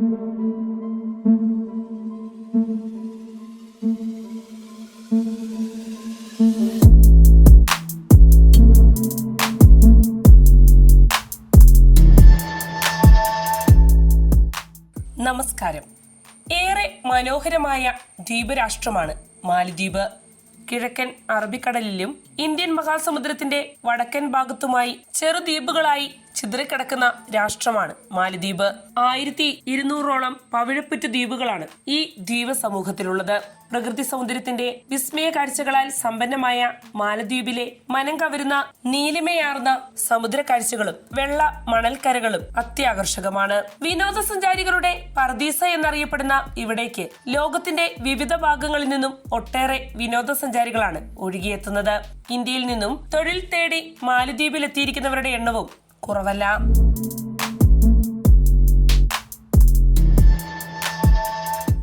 നമസ്കാരം. ഏറെ മനോഹരമായ ദ്വീപ് രാഷ്ട്രമാണ് മാലദ്വീപ്. കിഴക്കൻ അറബിക്കടലിലും ഇന്ത്യൻ മഹാസമുദ്രത്തിന്റെ വടക്കൻ ഭാഗത്തുമായി ചെറുദ്വീപുകളായി ചിതറിക്കിടക്കുന്ന രാഷ്ട്രമാണ് മാലദ്വീപ്. ആയിരത്തി ഇരുന്നൂറോളം പവിഴപ്പുറ്റു ദ്വീപുകളാണ് ഈ ദ്വീപ സമൂഹത്തിലുള്ളത് പ്രകൃതി സൗന്ദര്യത്തിന്റെ വിസ്മയ കാഴ്ചകളാൽ സമ്പന്നമായ മാലദ്വീപിലെ മനം കവരുന്ന നീലിമയാർന്ന സമുദ്ര കാഴ്ചകളും വെള്ള മണൽക്കരകളും അത്യാകർഷകമാണ്. വിനോദസഞ്ചാരികളുടെ പർദീസ എന്നറിയപ്പെടുന്ന ഇവിടേക്ക് ലോകത്തിന്റെ വിവിധ ഭാഗങ്ങളിൽ നിന്നും ഒട്ടേറെ വിനോദസഞ്ചാരികളാണ് ഒഴുകിയെത്തുന്നത്. ഇന്ത്യയിൽ നിന്നും തൊഴിൽ തേടി മാലദ്വീപിൽ എത്തിയിരിക്കുന്നവരുടെ എണ്ണവും കുറവല്ല.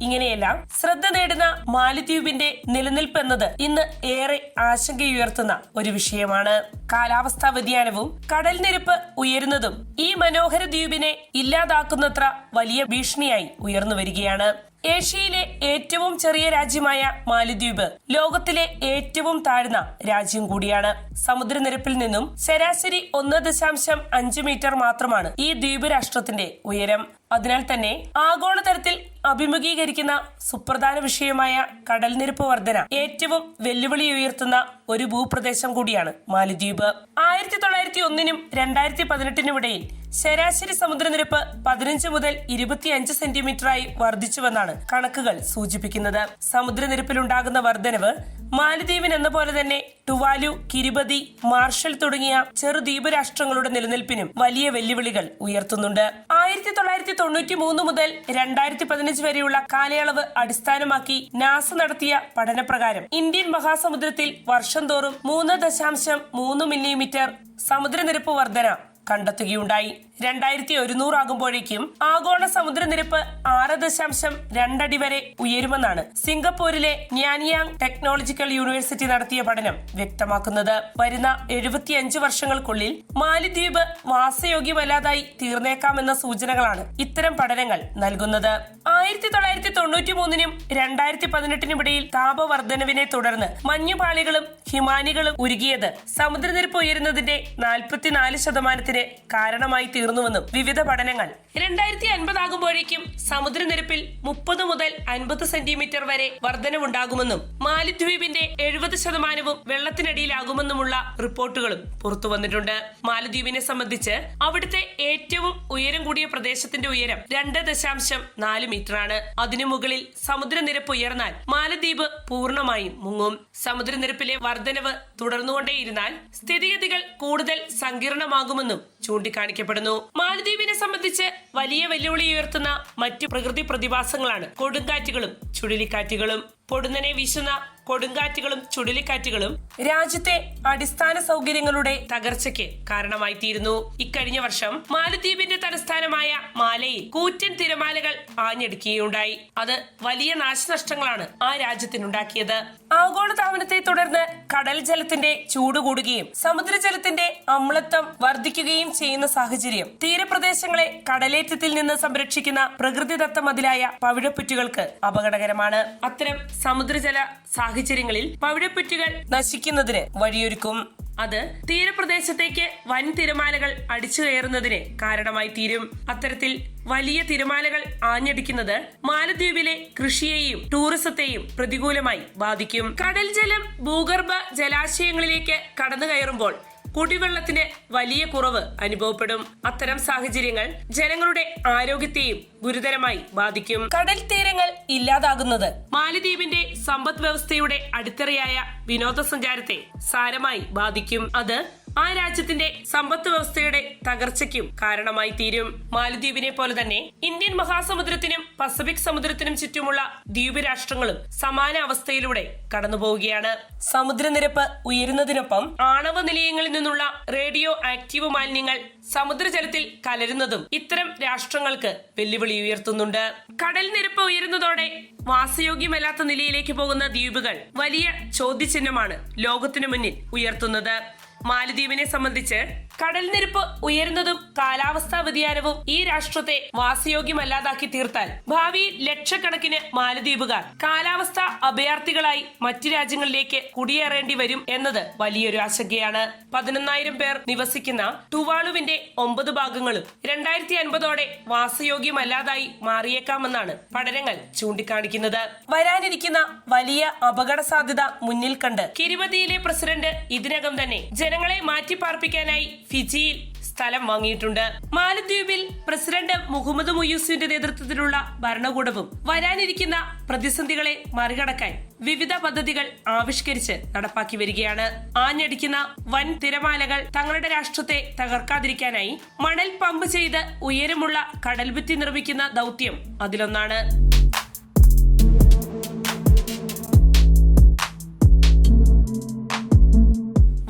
ഇങ്ങനെയെല്ലാം ശ്രദ്ധ നേടുന്ന മാലിദ്വീപിന്റെ നിലനിൽപ്പ് എന്നത് ഇന്ന് ഏറെ ആശങ്കയുയർത്തുന്ന ഒരു വിഷയമാണ്. കാലാവസ്ഥാ വ്യതിയാനവും കടൽ നിരപ്പ് ഉയരുന്നതും ഈ മനോഹര ദ്വീപിനെ ഇല്ലാതാക്കുന്നത്ര വലിയ ഭീഷണിയായി ഉയർന്നു വരികയാണ്. ഏഷ്യയിലെ ഏറ്റവും ചെറിയ രാജ്യമായ മാലിദ്വീപ് ലോകത്തിലെ ഏറ്റവും താഴ്ന്ന രാജ്യം കൂടിയാണ്. സമുദ്രനിരപ്പിൽ നിന്നും ശരാശരി ഒന്ന് ദശാംശം അഞ്ച് മീറ്റർ മാത്രമാണ് ഈ ദ്വീപ് രാഷ്ട്രത്തിന്റെ ഉയരം. അതിനാൽ തന്നെ ആഗോളതലത്തിൽ അഭിമുഖീകരിക്കുന്ന സുപ്രധാന വിഷയമായ കടൽ നിരപ്പ് വർധന ഏറ്റവും വെല്ലുവിളി ഉയർത്തുന്ന ഒരു ഭൂപ്രദേശം കൂടിയാണ് മാലിദ്വീപ്. ആയിരത്തി തൊള്ളായിരത്തി ഒന്നിനും രണ്ടായിരത്തി പതിനെട്ടിനും ഇടയിൽ ശരാശരി സമുദ്രനിരപ്പ് പതിനഞ്ച് മുതൽ ഇരുപത്തിയഞ്ച് സെന്റിമീറ്ററായി വർദ്ധിച്ചുവെന്നാണ് കണക്കുകൾ സൂചിപ്പിക്കുന്നത്. സമുദ്രനിരപ്പിലുണ്ടാകുന്ന വർധനവ് മാലദ്വീപിന് എന്ന പോലെ തന്നെ ടുവാലു കിരിബതി മാർഷൽ തുടങ്ങിയ ചെറുദ്വീപ് രാഷ്ട്രങ്ങളുടെ നിലനിൽപ്പിനും വലിയ വെല്ലുവിളികൾ ഉയർത്തുന്നുണ്ട്. ആയിരത്തി തൊള്ളായിരത്തി തൊണ്ണൂറ്റി മൂന്ന് മുതൽ രണ്ടായിരത്തി പതിനഞ്ച് വരെയുള്ള കാലയളവ് അടിസ്ഥാനമാക്കി നാസ നടത്തിയ പഠനപ്രകാരം ഇന്ത്യൻ മഹാസമുദ്രത്തിൽ വർഷം തോറും മൂന്ന് ദശാംശം മൂന്ന് മില്ലിമീറ്റർ സമുദ്രനിരപ്പ് വർധന കണ്ടെത്തുകയുണ്ടായി രണ്ടായിരത്തി ഒരുന്നൂറാകുമ്പോഴേക്കും ആഗോള സമുദ്രനിരപ്പ് ആറ് ദശാംശം രണ്ടടി വരെ ഉയരുമെന്നാണ് സിംഗപ്പൂരിലെ ന്യാനിയാങ് ടെക്നോളജിക്കൽ യൂണിവേഴ്സിറ്റി നടത്തിയ പഠനം വ്യക്തമാക്കുന്നത്. വരുന്ന എഴുപത്തിയഞ്ച് വർഷങ്ങൾക്കുള്ളിൽ മാലിദ്വീപ് വാസയോഗ്യമല്ലാതായി തീർന്നേക്കാമെന്ന സൂചനകളാണ് ഇത്തരം പഠനങ്ങൾ നൽകുന്നത്. ആയിരത്തി തൊള്ളായിരത്തി തൊണ്ണൂറ്റി മൂന്നിനും രണ്ടായിരത്തി പതിനെട്ടിനുമിടയിൽ താപവർദ്ധനവിനെ തുടർന്ന് മഞ്ഞുപാളികളും ഹിമാനികളും ഉരുകിയത് സമുദ്രനിരപ്പ് ഉയരുന്നതിന്റെ നാൽപ്പത്തിനാല് ശതമാനത്തിന് കാരണമായി തീർന്നുവെന്നും വിവിധ പഠനങ്ങൾ. രണ്ടായിരത്തി അൻപതാകുമ്പോഴേക്കും സമുദ്രനിരപ്പിൽ മുപ്പത് മുതൽ അൻപത് സെന്റിമീറ്റർ വരെ വർധനവുണ്ടാകുമെന്നും മാലിദ്വീപിന്റെ എഴുപത് ശതമാനവും വെള്ളത്തിനടിയിലാകുമെന്നുമുള്ള റിപ്പോർട്ടുകളും പുറത്തു വന്നിട്ടുണ്ട്. മാലദ്വീപിനെ സംബന്ധിച്ച് അവിടുത്തെ ഏറ്റവും ഉയരം കൂടിയ പ്രദേശത്തിന്റെ ഉയരം രണ്ട് ദശാംശം നാല് മീറ്ററാണ്. അതിനു മുകളിൽ സമുദ്രനിരപ്പ് ഉയർന്നാൽ മാലദ്വീപ് പൂർണമായും മുങ്ങും. സമുദ്രനിരപ്പിലെ വർധനവ് തുടർന്നുകൊണ്ടേയിരുന്നാൽ സ്ഥിതിഗതികൾ കൂടുതൽ സങ്കീർണമാകുമെന്നും ചൂണ്ടിക്കാണിക്കപ്പെടുന്നു. മാലദ്വീപിനെ സംബന്ധിച്ച് വലിയ വെല്ലുവിളി ഉയർത്തുന്ന മറ്റു പ്രകൃതി പ്രതിഭാസങ്ങളാണ് കൊടുങ്കാറ്റുകളും ചുഴലിക്കാറ്റുകളും. പൊടുന്നനെ വീശുന്ന കൊടുങ്കാറ്റുകളും ചുഴലിക്കാറ്റുകളും രാജ്യത്തെ അടിസ്ഥാന സൗകര്യങ്ങളുടെ തകർച്ചയ്ക്ക് കാരണമായി തീരുന്നു ഇക്കഴിഞ്ഞ വർഷം മാലദ്വീപിന്റെ തലസ്ഥാനമായ മാലയിൽ കൂറ്റൻ തിരമാലകൾ ആഞ്ഞടിക്കുകയുണ്ടായി. അത് വലിയ നാശനഷ്ടങ്ങളാണ് ആ രാജ്യത്തിനുണ്ടാക്കിയത്. ആഗോളതാപനത്തെ തുടർന്ന് കടൽ ജലത്തിന്റെ ചൂട് കൂടുകയും സമുദ്രജലത്തിന്റെ അമ്ലത്വം വർദ്ധിക്കുകയും ചെയ്യുന്ന സാഹചര്യം തീരപ്രദേശങ്ങളെ കടലേറ്റത്തിൽ നിന്ന് സംരക്ഷിക്കുന്ന പ്രകൃതിദത്ത മതിലായ പവിഴപ്പുറ്റുകൾക്ക് അപകടകരമാണ്. അത്തരം സമുദ്രജല സാഹചര്യങ്ങളിൽ പവിഴപ്പുറ്റുകൾ നശിക്കുന്നതിന് വഴിയൊരുക്കും. അത് തീരപ്രദേശത്തേക്ക് വൻ തിരമാലകൾ അടിച്ചു കയറുന്നതിന് കാരണമായി തീരും. അത്തരത്തിൽ വലിയ തിരമാലകൾ ആഞ്ഞടിക്കുന്നത് മാലദ്വീപിലെ കൃഷിയെയും ടൂറിസത്തെയും പ്രതികൂലമായി ബാധിക്കും. കടൽ ജലം ഭൂഗർഭ ജലാശയങ്ങളിലേക്ക് കടന്നു കയറുമ്പോൾ കുടിവെള്ളത്തിന് വലിയ കുറവ് അനുഭവപ്പെടും. അത്തരം സാഹചര്യങ്ങൾ ജനങ്ങളുടെ ആരോഗ്യത്തെയും ഗുരുതരമായി ബാധിക്കും. കടൽ തീരങ്ങൾ ഇല്ലാതാകുന്നത്. മാലിദ്വീപിന്റെ സമ്പദ് വ്യവസ്ഥയുടെ അടിത്തറയായ വിനോദസഞ്ചാരത്തെ സാരമായി ബാധിക്കും. അത് ആ രാജ്യത്തിന്റെ സമ്പത്ത് വ്യവസ്ഥയുടെ തകർച്ചയ്ക്കും കാരണമായി തീരും. മാലദ്വീപിനെ പോലെ തന്നെ ഇന്ത്യൻ മഹാസമുദ്രത്തിനും പസഫിക് സമുദ്രത്തിനും ചുറ്റുമുള്ള ദ്വീപ് രാഷ്ട്രങ്ങളും സമാന അവസ്ഥയിലൂടെ കടന്നുപോവുകയാണ്. സമുദ്രനിരപ്പ് ഉയരുന്നതിനൊപ്പം ആണവ നിലയങ്ങളിൽ നിന്നുള്ള റേഡിയോ ആക്റ്റീവ് മാലിന്യങ്ങൾ സമുദ്രജലത്തിൽ കലരുന്നതും ഇത്തരം രാഷ്ട്രങ്ങൾക്ക് വെല്ലുവിളി ഉയർത്തുന്നുണ്ട്. കടൽ നിരപ്പ് ഉയരുന്നതോടെ വാസയോഗ്യമല്ലാത്ത നിലയിലേക്ക് പോകുന്ന ദ്വീപുകൾ വലിയ ചോദ്യചിഹ്നമാണ് ലോകത്തിനു മുന്നിൽ ഉയർത്തുന്നത്. മാലദ്വീപിനെ സംബന്ധിച്ച് കടൽ നിരപ്പ് ഉയരുന്നതും കാലാവസ്ഥാ വ്യതിയാനവും ഈ രാഷ്ട്രത്തെ വാസയോഗ്യമല്ലാതാക്കി തീർത്താൽ ഭാവിയിൽ ലക്ഷക്കണക്കിന് മാലദ്വീപുകാർ കാലാവസ്ഥ അഭയാർത്ഥികളായി മറ്റു രാജ്യങ്ങളിലേക്ക് കുടിയേറേണ്ടി വരും എന്നത് വലിയൊരു ആശങ്കയാണ്. പതിനൊന്നായിരം പേർ നിവസിക്കുന്ന ടുവാളുവിന്റെ ഒമ്പത് ഭാഗങ്ങളും രണ്ടായിരത്തി അൻപതോടെ വാസയോഗ്യമല്ലാതായി മാറിയേക്കാമെന്നാണ് പഠനങ്ങൾ ചൂണ്ടിക്കാണിക്കുന്നത്. വരാനിരിക്കുന്ന വലിയ അപകട സാധ്യത മുന്നിൽ കണ്ട് കിരുവതിയിലെ പ്രസിഡന്റ് ഇതിനകം തന്നെ ജനങ്ങളെ മാറ്റിപ്പാർപ്പിക്കാനായി ഫിജിയിൽ സ്ഥലം വാങ്ങിയിട്ടുണ്ട്. മാലദ്വീപിൽ പ്രസിഡന്റ് മുഹമ്മദ് മുയൂസിന്റെ നേതൃത്വത്തിലുള്ള ഭരണകൂടവും വരാനിരിക്കുന്ന പ്രതിസന്ധികളെ മറികടക്കാൻ വിവിധ പദ്ധതികൾ ആവിഷ്കരിച്ച് നടപ്പാക്കി വരികയാണ്. ആഞ്ഞടിക്കുന്ന വൻ തിരമാലകൾ തങ്ങളുടെ രാഷ്ട്രത്തെ തകർക്കാതിരിക്കാനായി മണൽ പമ്പ് ചെയ്ത് ഉയരമുള്ള കടൽഭിത്തി നിർമ്മിക്കുന്ന ദൗത്യം അതിലൊന്നാണ്.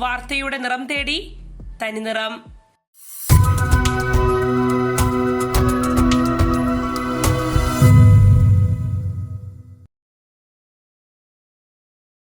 വാർത്തയുടെ നിറം തേടി തനിനിറം